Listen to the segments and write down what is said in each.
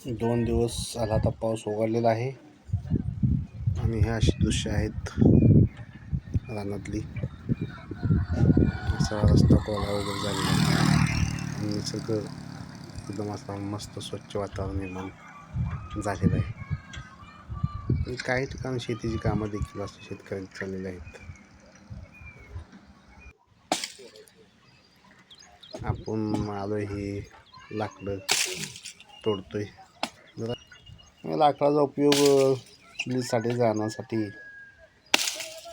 दोन दिवस झाला आता पाऊस ओघडलेला आहे. आणि हे अशी दृश्य आहेत रानातली. असा रस्ता कोला वगैरे झालेला आणि निसर्ग एकदम असा मस्त स्वच्छ वातावरण निर्माण झालेलं आहे. आणि काही ठिकाणी शेतीची कामं देखील असं शेतकऱ्यांची चाललेली आहेत. आपण आलो हे लाकडं तोडतोय. लाकडाचा उपयोग चुलीसाठी जाण्यासाठी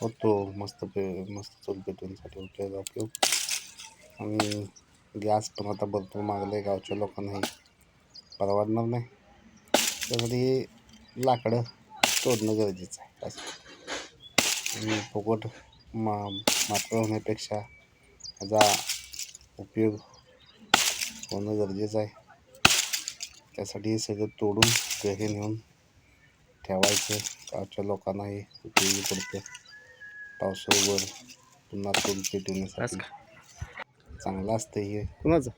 होतो. मस्त पे मस्त चूल पेटवण्यासाठी होतो याचा उपयोग. आणि गॅस पण आता भरपूर मागलं आहे गावच्या लोकांना हे परवडणार नाही. त्यासाठी लाकडं तोडणं गरजेचं आहे. असं आणि फुकट मा मात्र होण्यापेक्षा याचा उपयोग होणं गरजेचं आहे. त्यासाठी हे सगळं तोडून घरी नेऊन ठेवायचं. गावच्या लोकांना हे उपयोगी पडतं. पावसावर पुन्हा तोड पेटवण्यासाठी. चांगलं असतं हे. कुणाचं?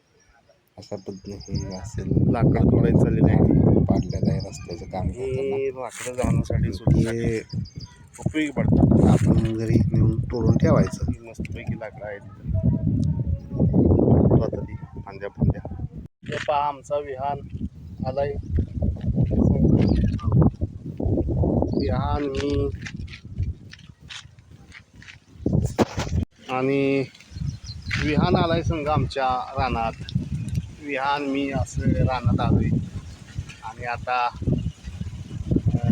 अशा पद्धतीने हे असेल. लाकड तोडायचं चाललेलं आहे. पाडलेलं आहे रस्त्याचं काम हे लाकडं जाण्यासाठी सुद्धा हे उपयोगी पडतात. आपण घरी नेऊन तोडून ठेवायचं. ही मस्तपैकी लाकडं आहेत. आता ती हे पहा आमचा विहान. आलाय. विहान मी. आणि विहान आलाय संघ आमच्या रानात. विहान मी असं रानात आलोय. आणि आता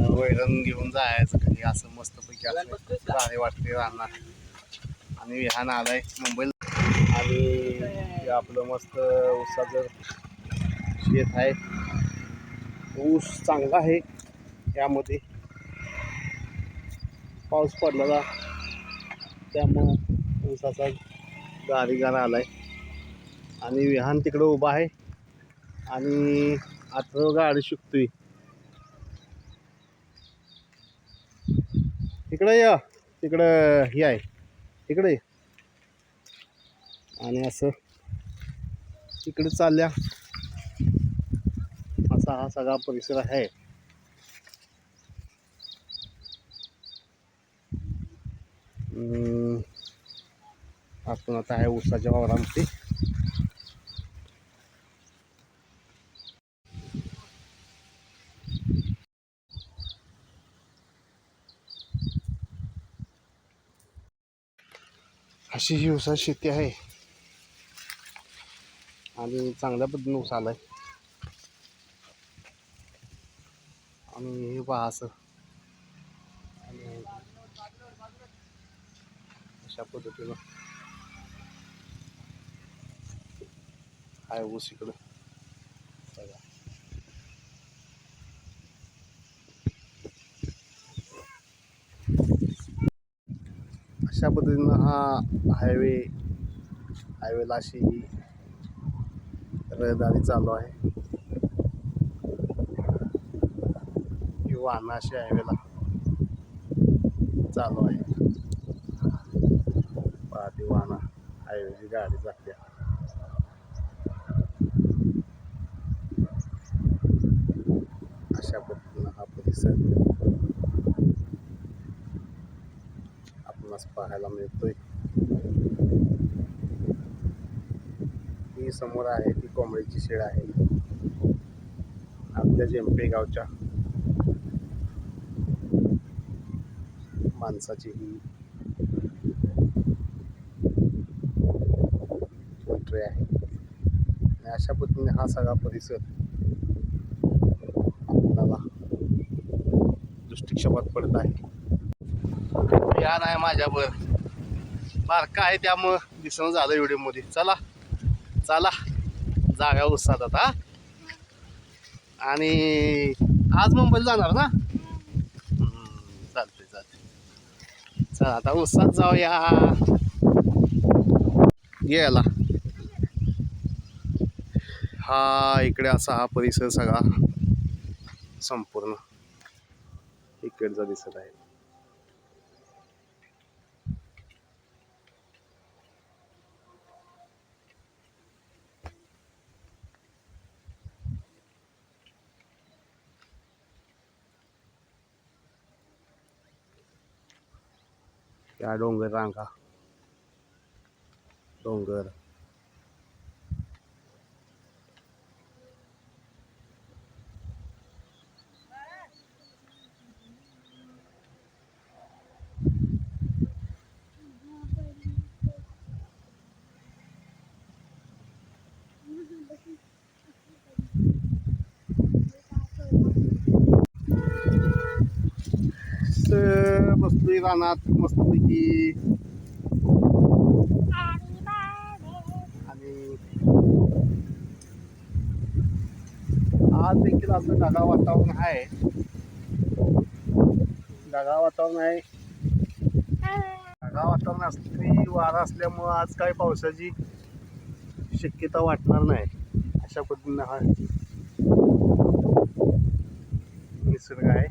वैरण घेऊन जायचं कधी असं मस्तपैकी असं भारी वाटते रानात. आणि विहान आलाय मुंबईला. आणि आपलं मस्त उसाचं शेत आहे. ऊस चांगला आहे. यामध्ये पाऊस पडलेला. त्यामुळं ऊसाचा गारीगार आहे आणि विहान तिकडं उभा आहे. आणि आता गाडी शिकतोय. तिकडं या. तिकडं हे आहे. तिकडे आणि असं तिकडे चालल्या. असा हा सगळा परिसर आहे. अं, आपण आता आहे ऊसाच्या वावरामध्ये. अशी ही ऊसाची शेती आहे. आणि चांगल्या पद्धतीने ऊस आलाय. आणि हे पहा असं. आणि अशा पद्धतीनं. आहे ऊस इकडं. बघा. अशा पद्धतीनं हा हायवे हायवेला अशी रहदारी चालू आहे. ही वाहनं अशी हायवेला चालू आहे पाहती वाहनं हायवेची गाडी जाते अशा पद्धतीनं हा परिसर आपणास पाहायला मिळतोय. ही समोर आहे ती कोंबडीची शेड आहे. आपल्या जेमपे गावच्या माणसाची ही पोल्ट्री आहे. आणि अशा पद्धतीने हा सगळा परिसर आपल्याला दृष्टिक्षेपात पडत आहे. या नाही माझ्यावर. बारका आहे त्यामुळं दिसणं झालं व्हिडिओमध्ये. चला चला. जागा उत्साहात आता. आणि आज मुंबईला जाणार ना? चालते आता उत्साहात जाऊया. गेला. हा इकडे असा हा परिसर सगळा संपूर्ण. इकडचा दिसत आहे. या डोंगर रांगा डोंगर बसलोय रानात मस्तपैकी. आणि आज देखील असं ढगाळ वातावरण आहे. ढगाळ वातावरण आहे. ढगाळ वातावरण असली वारा असल्यामुळं आज काय पावसाची शक्यता वाटणार नाही. अशा पद्धतीनं हा निसर्ग आहे.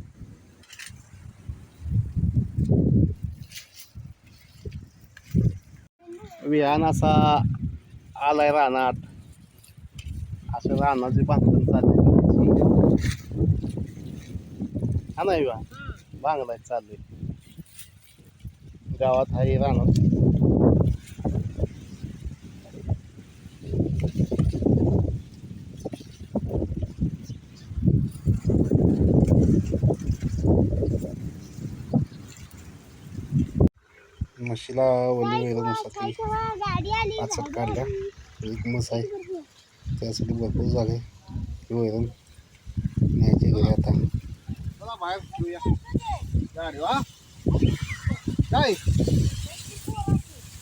विहान असा आलाय रानात. असं रानाचे बांधकाम चाललंय. हा नाही विहान? बांगलाय चाललंय. गावात आहे रानात. म्हशीला ओली गाडी आली पाचट काढल्या एक आहे. त्यासाठी भरपूर ही वैरण न्यायची घरी आता. चला बाहेर ठेवूया. गाडी वा काय?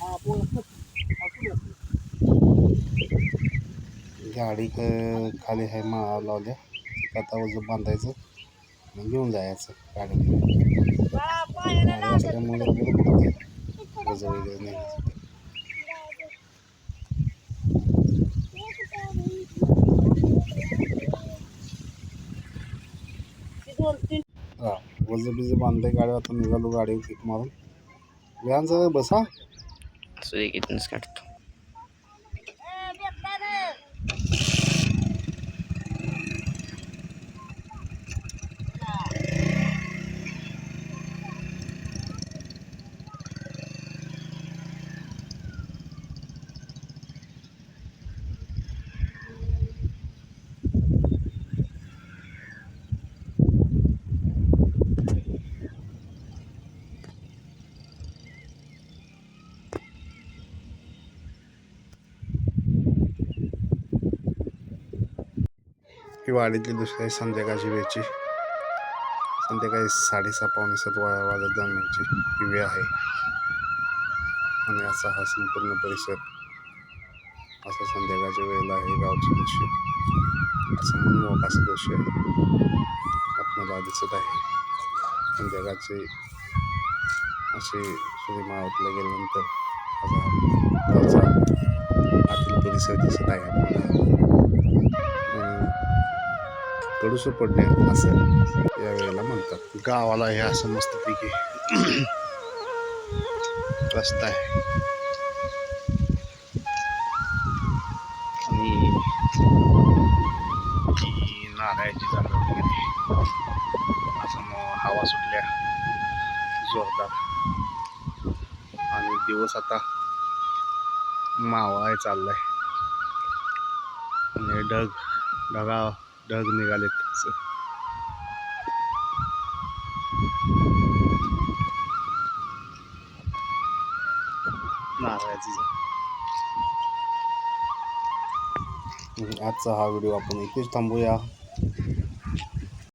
हा. गाडी क- खाली आहे माळा लावल्या. वजन बांधायचं घेऊन जायचं गाडी गाडी असल्यामुळे आपल्याला पडते वजन वगैरे नाही हा वजन बिजं बांधलंय गाडी आता निघालो गाडी किक मारून. व्यान जरा बसा. असू दे काढतो ही वाडीतली दुसरी आहे संध्याकाळची वेळची. संध्याकाळी साडेसहा पावणे सात वा वाजत दरम्यानची ही वेळ आहे. आणि असा हा संपूर्ण परिसर असा संध्याकाळच्या वेळेला आहे गावचे दृश्य. असं मनमोहक असं दृश्य आहे आपल्याला दिसत आहे. संध्याकाळचे असे सूर्य गेल्यानंतर असा गावचा आतील परिसर दिसत आहे आपल्याला आणि कडूस पडणे असं या वेळेला म्हणतात. गावाला हे असं मस्तपैकी रस्ता आहे. आणि ही नारळाची झाडं वगैरे. असं मग हवा सुटल्या. जोरदार. आणि दिवस आता मावा आहे चाललाय. आणि ढग ढगा ढग निघालेत नारळाची आजचा हा व्हिडिओ आपण इथेच थांबूया.